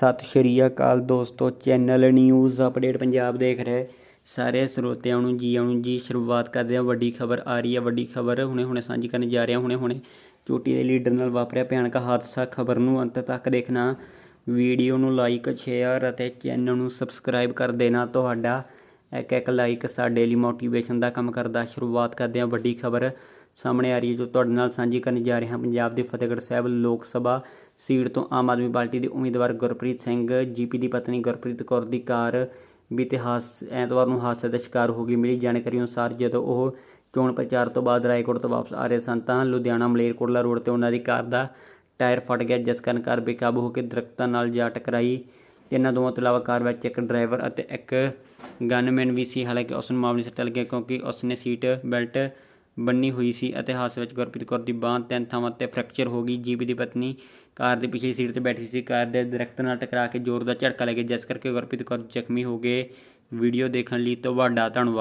ਸਤਿ ਸ਼੍ਰੀ ਅਕਾਲ ਦੋਸਤੋ, channel news update Punjab ਦੇਖ ਰਹੇ ਸਾਰੇ ਸਰੋਤਿਆਂ ਨੂੰ ਜੀ ਆਉਣ ਨੂੰ ਜੀ, ਸ਼ੁਰੂਆਤ ਕਰਦੇ ਹਾਂ। ਵੱਡੀ ਖਬਰ ਆ ਰਹੀ ਹੈ, ਵੱਡੀ ਖਬਰ ਹੁਣੇ ਹੁਣੇ ਸਾਂਝੀ ਕਰਨ ਜਾ ਰਿਹਾ ਹੁਣੇ ਹੁਣੇ ਚੋਟੀ ਦੇ ਲੀਡਰ ਨਾਲ ਵਾਪਰਿਆ ਭਿਆਨਕ ਹਾਦਸਾ। ਖਬਰ ਨੂੰ ਅੰਤ ਤੱਕ ਦੇਖਣਾ, ਵੀਡੀਓ ਨੂੰ ਲਾਈਕ, ਸ਼ੇਅਰ ਅਤੇ ਚੈਨਲ ਨੂੰ ਸਬਸਕ੍ਰਾਈਬ ਕਰ ਦੇਣਾ। ਤੁਹਾਡਾ ਇੱਕ ਇੱਕ ਲਾਈਕ ਸਾਡੇ ਲਈ ਮੋਟੀਵੇਸ਼ਨ ਦਾ ਕੰਮ ਕਰਦਾ। ਸ਼ੁਰੂਆਤ ਕਰਦੇ ਹਾਂ ਵੱਡੀ ਖਬਰ। ਸਾਹਮਣੇ ਆ ਰਹੀ ਹੈ, ਜੋ ਤੁਹਾਡੇ ਨਾਲ ਸਾਂਝੀ ਕਰਨ ਜਾ ਰਹੇ ਹਾਂ। ਪੰਜਾਬ ਦੇ ਫਤਿਹਗੜ੍ਹ ਸਾਹਿਬ ਲੋਕ ਸਭਾ ਸੀਟ ਤੋਂ ਆਮ ਆਦਮੀ ਪਾਰਟੀ ਦੇ ਉਮੀਦਵਾਰ ਗੁਰਪ੍ਰੀਤ ਸਿੰਘ, ਜੀਪੀ ਦੀ ਪਤਨੀ ਗੁਰਪ੍ਰੀਤ ਕੌਰ ਦੀ ਕਾਰ ਬੀਤੇ ਹਾਸ ਐਤਵਾਰ ਨੂੰ ਹਾਦਸੇ ਦਾ ਸ਼ਿਕਾਰ ਹੋ ਗਈ। ਮਿਲੀ ਜਾਣਕਾਰੀ ਅਨੁਸਾਰ ਜਦੋਂ ਉਹ ਚੋਣ ਪ੍ਰਚਾਰ ਤੋਂ ਬਾਅਦ ਰਾਏਕੋਟ ਤੋਂ ਵਾਪਸ ਆ ਰਹੇ ਸਨ, ਤਾਂ ਲੁਧਿਆਣਾ ਮਲੇਰਕੋਟਲਾ ਰੋਡ ਤੇ ਉਹਨਾਂ ਦੀ ਕਾਰ ਦਾ ਟਾਇਰ ਫਟ ਗਿਆ, ਜਿਸ ਕਾਰਨ ਕਾਰ ਬੇਕਾਬੂ ਹੋ ਕੇ ਦਰਖਤਾਂ ਨਾਲ ਜਾ ਟਕਰਾਈ। ਇਹਨਾਂ ਦੋਵਾਂ ਤੋਂ ਇਲਾਵਾ ਕਾਰ ਵਿੱਚ ਇੱਕ ਡਰਾਈਵਰ ਅਤੇ ਇੱਕ ਗਨਮੈਨ ਵੀ ਸੀ। ਹਾਲਾਂਕਿ ਉਸ ਨੂੰ ਮਾਮੂਲੀ ਸੱਟ ਲੱਗਿਆ ਕਿਉਂਕਿ ਉਸ ਨੇ ਸੀਟ ਬੈਲਟ ਬੰਨੀ ਹੋਈ ਸੀ ਅਤੇ ਹਾਦਸੇ ਵਿੱਚ ਗੁਰਪ੍ਰੀਤ ਕੌਰ ਦੀ ਬਾਂਹ ਤਿੰਨ ਥਾਵਾਂ ਤੇ ਫ੍ਰੈਕਚਰ ਹੋ ਗਈ। ਜੀਪੀ ਦੀ ਪਤਨੀ ਕਾਰ ਦੀ ਪਿਛਲੀ ਸੀਟ ਤੇ ਬੈਠੀ ਸੀ। ਕਾਰ ਦੇ ਦਰਖਤ ਨਾਲ ਟਕਰਾ ਕੇ ਜ਼ੋਰ ਦਾ ਝਟਕਾ ਲੱਗਿਆ ਜਿਸ ਕਰਕੇ ਗੁਰਪ੍ਰੀਤ ਕੌਰ ਜ਼ਖਮੀ ਹੋ ਗਏ। ਵੀਡੀਓ ਦੇਖਣ ਲਈ ਤੁਹਾਡਾ ਧੰਨਵਾਦ।